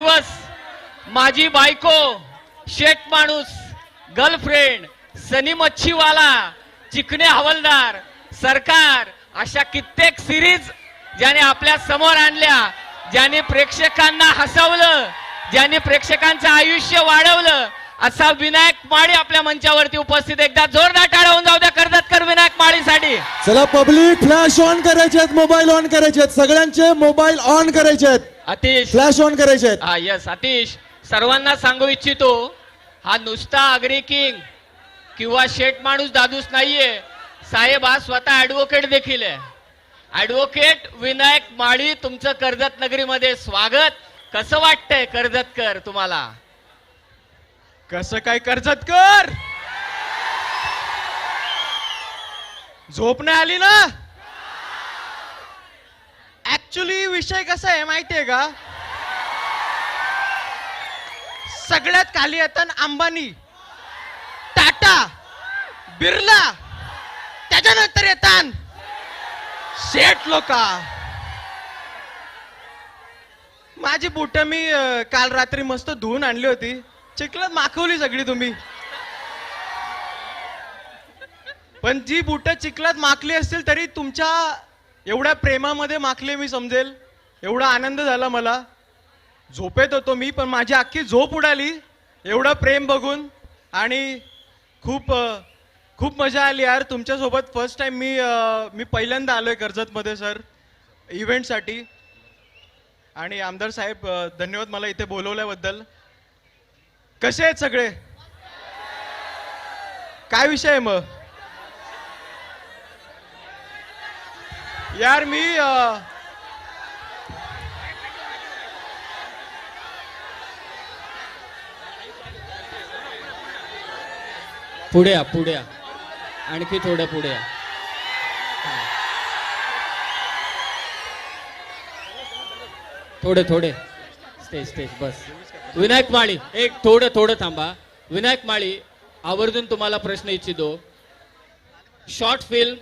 दिवस माझी बायको शेट माणूस गर्लफ्रेंड सनी मच्छीवाला चिकणे हवलदार सरकार अशा कित्येक सिरीज ज्याने आपल्यासमोर आणल्या ज्याने प्रेक्षकांना हसवलं ज्याने प्रेक्षकांचं आयुष्य वाढवलं असा विनायक माळी आपल्या मंचावरती उपस्थित एकदा जोरदार टाळा होऊन जाऊ द्या. कर्जतकर विनायक माळीसाठी. चला पब्लिक फ्लॅश ऑन करायचे आहेत मोबाईल ऑन करायचे आहेत सगळ्यांचे मोबाईल ऑन करायचे आहेत अतिश फ्लॅश ऑन करायचे आहेत. हा यस अतिश सर्वांना सांगू इच्छितो हा नुसता आगरी किंग किंवा शेठ माणूस दादूस नाहीये. साहेब हा स्वतः ऍडव्होकेट देखील आहे. ऍडव्होकेट विनायक माळी तुमचं कर्जत नगरीमध्ये स्वागत. कसं वाटतंय कर्जतकर तुम्हाला? कसं काय कर्जत कर? झोप नाही आली ना? ऍक्च्युली विषय कसा आहे माहितीये का? सगळ्यात खाली येतात अंबानी टाटा बिर्ला त्याच्यानंतर येतात शेठ लोका. माझी बुट मी काल रात्री मस्त धुवून आणली होती. चिखलात माखवली सगळी तुम्ही. पण जी बुट चिखलात माखली असतील तरी तुमच्या एवढ्या प्रेमामध्ये माखले मी समजेल. एवढा आनंद झाला मला. झोपेत होतो मी पण माझी अख्खी झोप उडाली. एवढं प्रेम बघून. आणि खूप खूप मजा आली यार तुमच्यासोबत. फर्स्ट टाईम मी मी पहिल्यांदा आलो आहे कर्जतमध्ये सर इव्हेंटसाठी आणि आमदार साहेब धन्यवाद मला इथे बोलवल्याबद्दल. कसे आहेत सगळे? काय विषय आहे मग? यार मी पुढे या पुढे या. आणखी थोडं पुढे या. थोडे थोडे. स्टेज स्टेज बस. विनायक माळी एक थोडं थोडं थांबा. विनायक माळी आवर्जून तुम्हाला प्रश्न इच्छितो. शॉर्ट फिल्म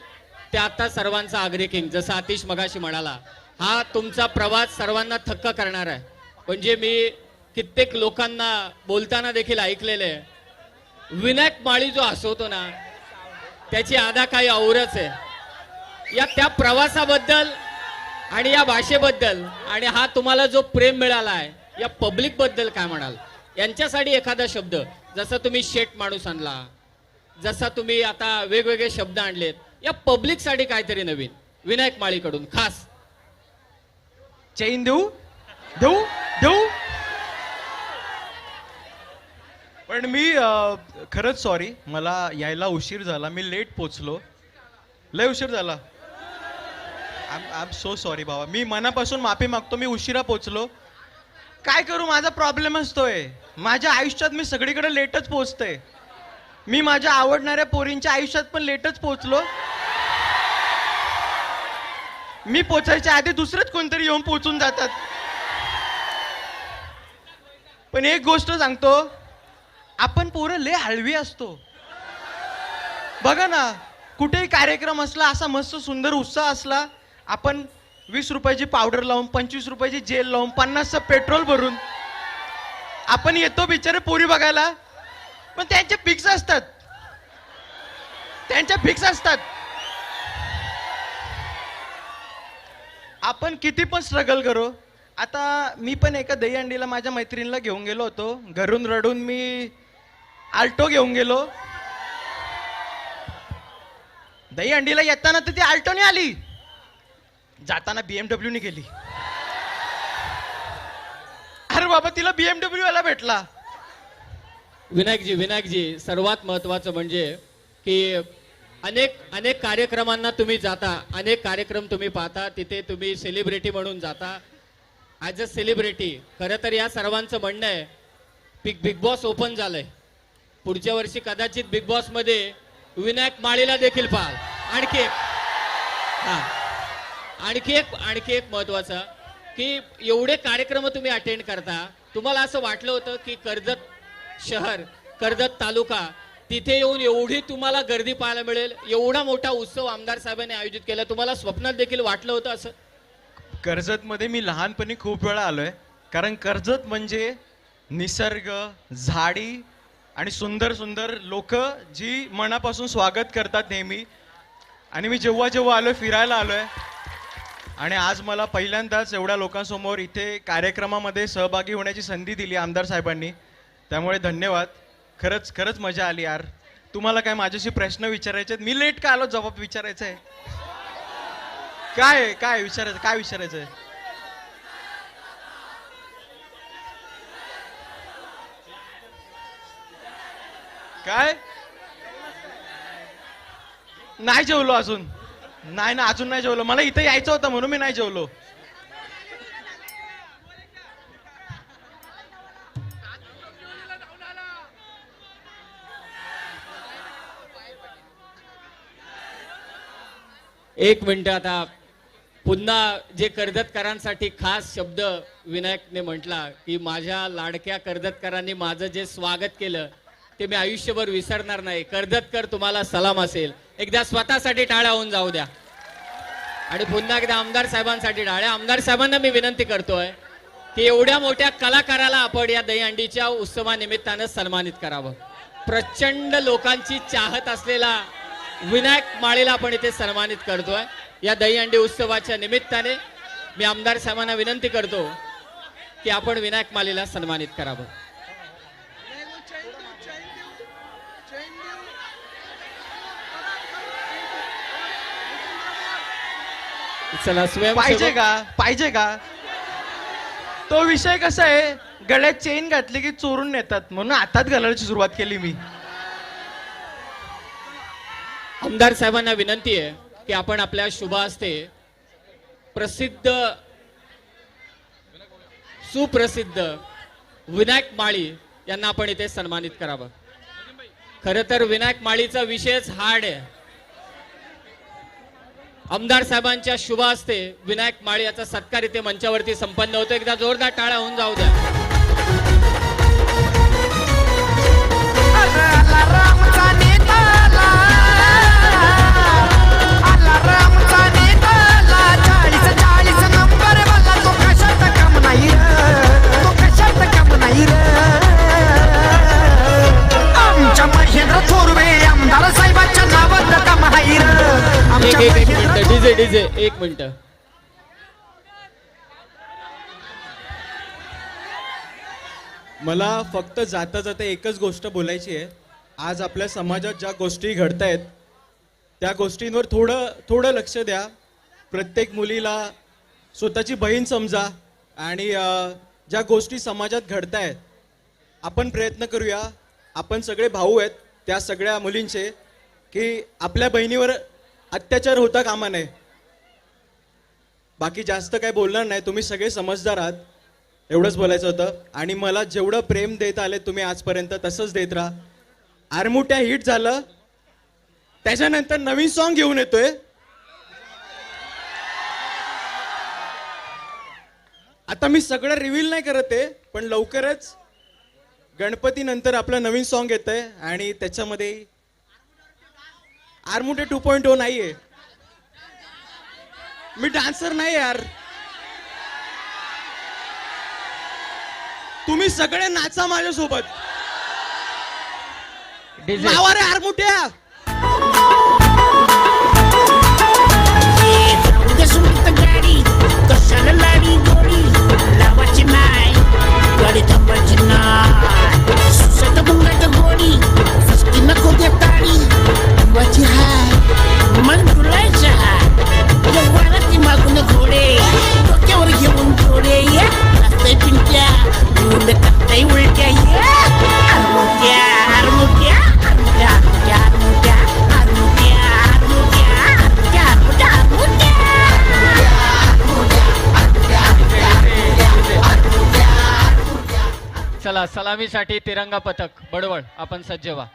ते आता सर्वांचा आग्रे किंग जसं आतिश मगाशी म्हणाला हा तुमचा प्रवास सर्वांना थक्क करणार आहे. म्हणजे मी कित्येक लोकांना बोलताना देखील ऐकलेले आहे. विनायक माळी जो हसवतो ना त्याची आधा काही औरच आहे. या त्या प्रवासाबद्दल आणि या भाषेबद्दल आणि हा तुम्हाला जो प्रेम मिळाला आहे या पब्लिकबद्दल काय म्हणाल? यांच्यासाठी एखादा शब्द जसं तुम्ही शेट माणूस आणला जसा तुम्ही आता वेगवेगळे शब्द आणलेत या पब्लिकसाठी काहीतरी नवीन. विनायक माळीकडून खास. चैन देऊ? देऊ? देऊ? पण मी खरंच सॉरी मला यायला उशीर झाला. मी लेट पोचलो. लय उशीर झाला. आय एम सो सॉरी बाबा. मी मनापासून माफी मागतो मी उशिरा पोचलो. काय करू माझा प्रॉब्लेम असतोय. माझ्या आयुष्यात मी सगळीकडे लेटच पोचतोय. मी माझ्या आवडणाऱ्या पोरींच्या आयुष्यात पण लेटच पोचलो. मी पोचायच्या आधी दुसरंच कोणतरी येऊन पोचून जातात. पण एक गोष्ट सांगतो आपण पोरं लय हळवी असतो. बघा ना कुठेही कार्यक्रम असला असा मस्त सुंदर उत्साह असला आपण वीस रुपयाची पावडर लावून पंचवीस रुपयाची जेल लावून पन्नासचं पेट्रोल भरून आपण येतो बिचारे पोरी बघायला पण त्यांचे फिक्स असतात. त्यांच्या फिक्स असतात. आपण किती पण स्ट्रगल करू आता मी पण एका दहीहंडीला माझ्या मैत्रिणीला घेऊन गेलो होतो. घरून रडून मी आल्टो घेऊन गेलो. दहीहंडीला येताना तर ती आल्टोने आली. जाताना BMW ने गेली. अरे बाबा तिला बीएमडब्ल्यू वाला भेटला. विनायकजी विनायकजी सर्वात महत्वाचं म्हणजे की अनेक अनेक कार्यक्रमांना तुम्ही जाता अनेक कार्यक्रम तुम्ही पाहता तिथे तुम्ही सेलिब्रिटी म्हणून जाता. ॲज अ सेलिब्रिटी खरं तर या सर्वांचं म्हणणं आहे बिग बिग बॉस ओपन झालंय. पुढच्या वर्षी कदाचित बिग बॉसमध्ये विनायक माळीला देखील पाहाल. आणखी एक. हा. आणखी एक आणखी एक महत्वाचं की एवढे कार्यक्रम तुम्ही अटेंड करता तुम्हाला असं वाटलं होतं की कर्जत शहर कर्जत तालुका तिथे येऊन एवढी तुम्हाला गर्दी पाहायला मिळेल. एवढा मोठा उत्सव आमदार साहेबांनी आयोजित केला. तुम्हाला स्वप्नात देखील वाटलं होतं असं? कर्जतमध्ये मी लहानपणी खूप वेळा आलोय. कारण कर्जत म्हणजे निसर्ग झाडी आणि सुंदर सुंदर लोक जी मनापासून स्वागत करतात नेहमी. आणि मी जेव्हा जेव्हा आलोय फिरायला आलोय. आणि आज मला पहिल्यांदाच एवढ्या लोकांसमोर इथे कार्यक्रमामध्ये सहभागी होण्याची संधी दिली आमदार साहेबांनी. त्यामुळे धन्यवाद. खरंच खरंच मजा आली यार. तुम्हाला काय माझ्याशी प्रश्न विचारायचे आहेत? मी लेट का आलो? जबाब विचारायचा आहे काय काय विचारायचं? काय विचारायचं आहे काय? नाही जेवलो अजून. नाही ना अजून नाही जेवलो. मला इथे यायचं होतं म्हणून मी नाही जेवलो. एक मिनिट आता. पुन्हा जे कर्जतकरांसाठी खास शब्द विनायकने म्हटला की माझ्या लाडक्या कर्जतकरांनी माझं जे स्वागत केलं ते मी आयुष्यभर विसरणार नाही. कर्जतकर तुम्हाला सलाम असेल. एकदा स्वतःसाठी टाळ्या होऊन जाऊ द्या. आणि पुन्हा एकदा आमदार साहेबांसाठी टाळ्या. आमदार साहेबांना मी विनंती करतोय की एवढ्या मोठ्या कलाकाराला आपण या दहीहंडीच्या उत्सवानिमित्तानं सन्मानित करावं. प्रचंड लोकांची चाहत असलेला विनायक माळेला आपण इथे सन्मानित करतोय. या दहीहंडी उत्सवाच्या निमित्ताने मी आमदार साहेबांना विनंती करतो की आपण विनायक मालेला सन्मानित करावं. चला पाहिजे का? पाहिजे का? तो विषय कसा आहे? गळ्यात चेन घातली की चोरून नेतात. म्हणून हातात घालायची सुरुवात केली मी. आमदार साहेबांना विनंती आहे की आपण आपल्या शुभ हस्ते प्रसिद्ध सुप्रसिद्ध विनायक माळी यांना आपण इथे सन्मानित करावं. खर तर विनायक माळीचा विषयच हार्ड आहे. आमदार साहेबांच्या शुभ हस्ते विनायक माळी याचा सत्कार इथे मंचावरती संपन्न होतो. एकदा जोरदार टाळा होऊन जाऊ द्या. एक मिनिट. मला फक्त जाता जाता एकच गोष्ट बोलायची आहे. आज आपल्या समाजात ज्या गोष्टी घडत आहेत त्या गोष्टींवर थोडं थोडं लक्ष द्या. प्रत्येक मुलीला स्वतःची बहीण समजा आणि ज्या गोष्टी समाजात घडत आहेत आपण प्रयत्न करूया. आपण सगळे भाऊ आहेत त्या सगळ्या मुलींचे की आपल्या बहिणीवर अत्याचार होता कामा नये. बाकी जास्त काही बोलणार नाही तुम्ही सगळे समजदार आहात. एवढंच बोलायचं होतं. आणि मला जेवढं प्रेम देत आले तुम्ही आजपर्यंत तसंच देत राहा. आरमुट्या हिट झालं. त्याच्यानंतर नवीन सॉन्ग घेऊन येतोय. आता मी सगळं रिव्हील नाही करत आहे पण लवकरच गणपती नंतर आपलं नवीन सॉन्ग येत आहे आणि त्याच्यामध्ये आरमुटे टू पॉईंट ओ नाहीये. मी डान्सर नाही यार. तुम्ही सगळे नाचा माझ्यासोबत. रे आरमुट्या सलामीसाठी तिरंगा पथक बडवळ आपण सज्ज व्हा.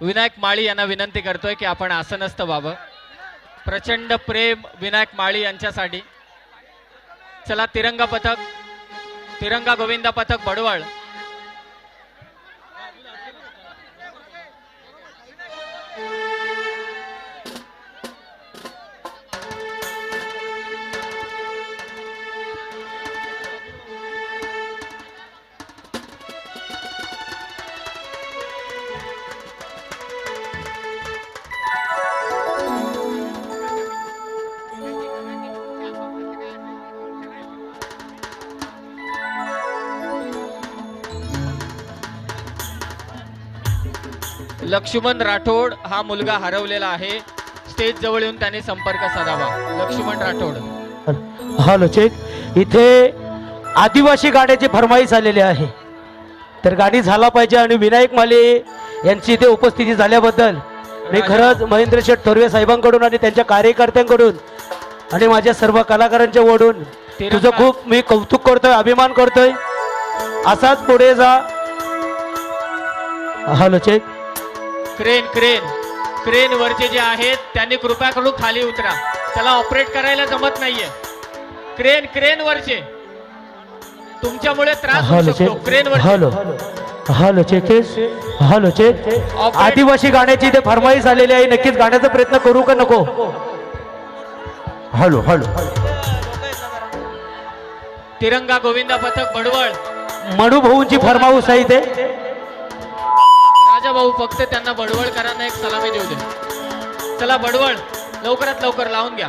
विनायक माळी यांना विनंती करतोय की आपण आसनस्थ व्हावं. प्रचंड प्रेम विनायक माळी यांच्यासाठी. चला तिरंगा पथक तिरंगा गोविंदा पथक बडवळ. लक्ष्मण राठोड हा मुलगा हरवलेला आहे. स्टेज जवळ येऊन त्याने संपर्क साधावा. लक्ष्मण राठोड. हॅलो चेक इथे आदिवासी गाण्याची फरमाईश आलेली आहे. तर गाणी झाला पाहिजे आणि विनायक माले यांची इथे उपस्थिती झाल्याबद्दल मी खरंच महेंद्र शेठ थोरवे साहेबांकडून आणि त्यांच्या कार्यकर्त्यांकडून आणि माझ्या सर्व कलाकारांच्या ओढून तुझं खूप मी कौतुक करतोय अभिमान करतोय. असाच पुढे जा. Hello check crane crane. Crane वरचे जे आहेत त्यांनी कृपया करून खाली उतरा. त्याला ऑपरेट करायला जमत नाहीये. क्रेन क्रेन वरचे. तुमच्यामुळे त्रास होऊ हॅलो शकतो. क्रेन वरचे. हॅलो. हॅलो चेकेश हॅलो चेक आदिवासी गाण्याची इथे फरमाईश आलेली आहे. नक्कीच गाण्याचा प्रयत्न करू का नको? Hello hello. तिरंगा गोविंदा पथक बडवळ मणू भाऊंची फरमाऊस आहे इथे. राजा भाऊ फक्त त्यांना बडवळकरांना एक सलामी देऊ दे. चला बडवळ लवकरात लवकर लावून घ्या.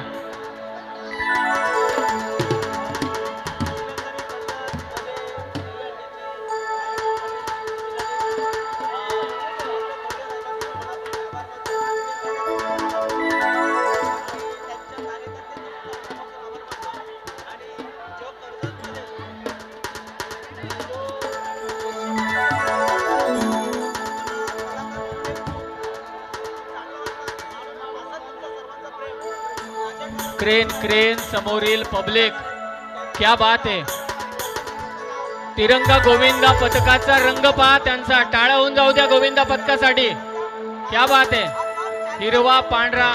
क्रेन क्रेन समोरील पब्लिक क्या बात आहे. तिरंगा गोविंदा पथकाचा रंग पहा त्यांचा टाळा होऊन जाऊ द्या गोविंदा पथकासाठी. क्या बात आहे. हिरवा पांढरा.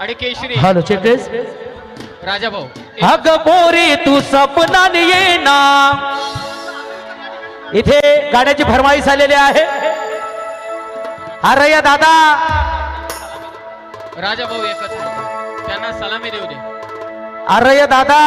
आणि केशरी. हॅलो चेकेश राजा भाऊ. अग मोरी तू सपनाने ये ना. इथे गाण्याची फरमाईश आलेली आहे. अरे या दादा. राजा भाऊ एकच त्यांना सलामी देऊ दे. अरे दादा!